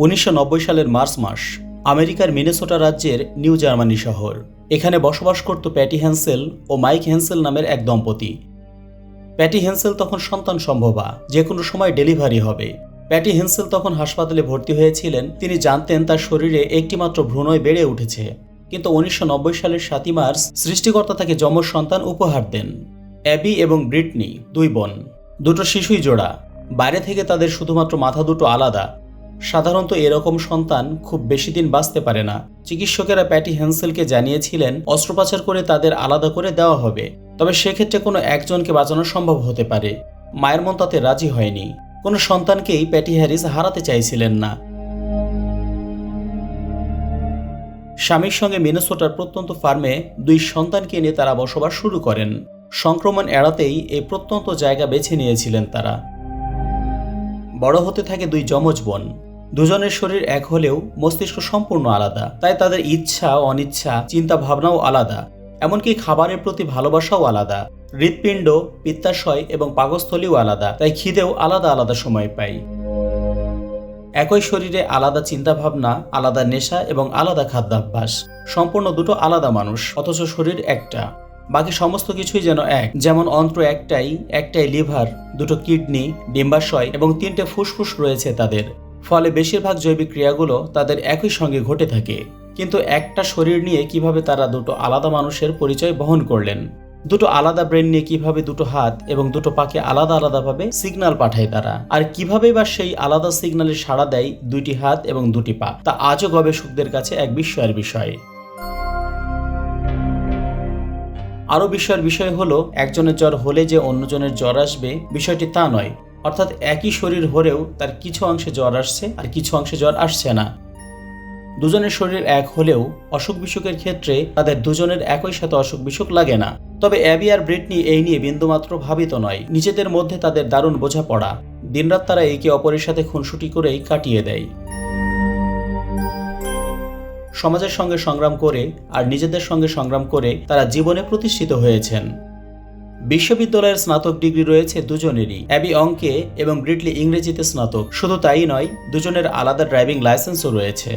উনিশশো নব্বই সালের মার্চ মাস আমেরিকার মিনেসোটা রাজ্যের নিউ জার্মানি শহর। এখানে বসবাস করত প্যাটি হ্যান্সেল ও মাইক হ্যান্সেল নামের এক দম্পতি। প্যাটি হ্যান্সেল তখন সন্তান সম্ভবা যে কোনো সময় ডেলিভারি হবে। প্যাটি হেন্সেল তখন হাসপাতালে ভর্তি হয়েছিলেন। তিনি জানতেন তার শরীরে একটিমাত্র ভ্রূণই বেড়ে উঠেছে। কিন্তু উনিশশো নব্বই সালের সাতই মার্চ সৃষ্টিকর্তা তাকে যমজ সন্তান উপহার দেন। অ্যাবি এবং ব্রিটনি, দুই বোন। দুটো শিশুই জোড়া। বাইরে থেকে তাদের শুধুমাত্র মাথা দুটো আলাদা। সাধারণত এরকম সন্তান খুব বেশি দিন বাঁচতে পারে না। চিকিৎসকেরা প্যাটি হ্যান্সেলকে জানিয়েছিলেন, অস্ত্রোপচার করে তাদের আলাদা করে দেওয়া হবে। তবে সেক্ষেত্রে কোনো একজনকে বাঁচানো সম্ভব হতে পারে। মায়ের মন তাতে রাজি হয়নি। কোনো সন্তানকেই প্যাটি হ্যারিস হারাতে চাইছিলেন না। স্বামীর সঙ্গে মিনেসোটার প্রত্যন্ত ফার্মে দুই সন্তানকে নিয়ে তারা বসবাস শুরু করেন। সংক্রমণ এড়াতেই এই প্রত্যন্ত জায়গা বেছে নিয়েছিলেন তারা। বড় হতে থাকে দুই যমজ বোন। দুজনের শরীর এক হলেও মস্তিষ্ক সম্পূর্ণ আলাদা, তাই তাদের ইচ্ছা, অনিচ্ছা চিন্তা ভাবনাও আলাদা। এমনকি খাবারের প্রতি ভালোবাসাও আলাদা। হৃৎপিণ্ড, পিত্তাশয় এবং পাকস্থলীও আলাদা, তাই খিদেও আলাদা আলাদা সময় পাই। একই শরীরে আলাদা চিন্তাভাবনা, আলাদা নেশা এবং আলাদা খাদ্যাভ্যাস। সম্পূর্ণ দুটো আলাদা মানুষ, অথচ শরীর একটা। বাকি সমস্ত কিছুই যেন এক। যেমন অন্ত্র একটাই একটাই লিভার, দুটো কিডনি, ডিম্বাশয় এবং তিনটে ফুসফুস রয়েছে তাদের। ফলে বেশিরভাগ জৈবিক ক্রিয়াগুলো তাদের একই সঙ্গে ঘটে থাকে। কিন্তু একটা শরীর নিয়ে কীভাবে তারা দুটো আলাদা মানুষের পরিচয় বহন করলেন? দুটো আলাদা ব্রেন নিয়ে কীভাবে দুটো হাত এবং দুটো পাকে আলাদা আলাদাভাবে সিগন্যাল পাঠায় তারা? আর কীভাবে বা সেই আলাদা সিগনালে সাড়া দেয় দুইটি হাত এবং দুটি পা? তা আজও গবেষকদের কাছে এক বিস্ময়ের বিষয়। আরও বিস্ময়ের বিষয় হলো, একজনের জ্বর হলে যে অন্যজনের জ্বর আসবে, বিষয়টি তা নয়। অর্থাৎ একই শরীর হলেও তার কিছু অংশে জ্বর আসছে আর কিছু অংশে জ্বর আসছে না। দুজনের শরীর এক হলেও অসুখ বিসুখের ক্ষেত্রে তাদের দুজনের একই সাথে অসুখ বিসুখ লাগে না। তবে অ্যাবি আর ব্রিটনি এই নিয়ে বিন্দুমাত্র ভাবিত নয়। নিজেদের মধ্যে তাদের দারুণ বোঝাপড়া। দিনরাত তারা একে অপরের সাথে খুনসুটি করেই কাটিয়ে দেয়। সমাজের সঙ্গে সংগ্রাম করে আর নিজেদের সঙ্গে সংগ্রাম করে তারা জীবনে প্রতিষ্ঠিত হয়েছেন। বিশ্ববিদ্যালয়ের স্নাতক ডিগ্রি রয়েছে দুজনেরই। অ্যাবি অঙ্কে এবং ব্রিটলি ইংরেজিতে স্নাতক। শুধু তাই নয়, দুজনের আলাদা ড্রাইভিং লাইসেন্সও রয়েছে।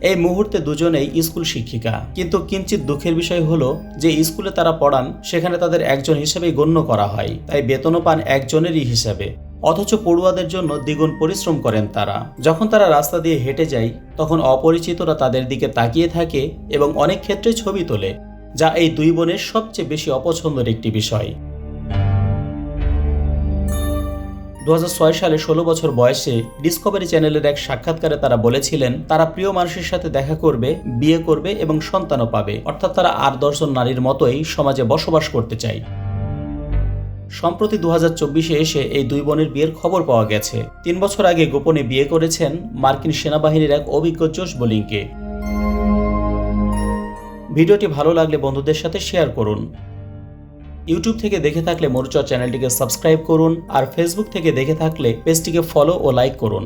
এই মুহূর্তে দুজনেই স্কুল শিক্ষিকা। কিন্তু কিঞ্চিত দুঃখের বিষয় হলো যে স্কুলে তারা পড়ান, সেখানে তাদের একজন হিসেবেই গণ্য করা হয়। তাই বেতনও পান একজনেরই হিসেবে। অথচ পড়ুয়াদের জন্য দ্বিগুণ পরিশ্রম করেন তারা। যখন তারা রাস্তা দিয়ে হেঁটে যায়, তখন অপরিচিতরা তাদের দিকে তাকিয়ে থাকে এবং অনেক ক্ষেত্রে ছবি তোলে। যা এই দুই বোনের সবচেয়ে বেশি অপছন্দের একটি বিষয়। দু হাজার ছয় সালে ষোলো বছর বয়সে ডিসকভারি চ্যানেলের এক সাক্ষাৎকারে তারা বলেছিলেন, তারা প্রিয় মানুষের সাথে দেখা করবে, বিয়ে করবে এবং সন্তানও পাবে। অর্থাৎ তারা আর দর্শন নারীর মতোই সমাজে বসবাস করতে চায়। সম্প্রতি দু চব্বিশে এসে এই দুই বোনের বিয়ের খবর পাওয়া গেছে। তিন বছর আগে গোপনে বিয়ে করেছেন মার্কিন সেনাবাহিনীর এক অভিজ্ঞ জোশ বোলিংকে ভিডিওটি ভালো লাগলে বন্ধুদের সাথে শেয়ার করুন। ইউটিউব থেকে দেখে থাকলে মরুচর চ্যানেলটিকে সাবস্ক্রাইব করুন আর ফেসবুক থেকে দেখে থাকলে পেজটিকে ফলো ও লাইক করুন।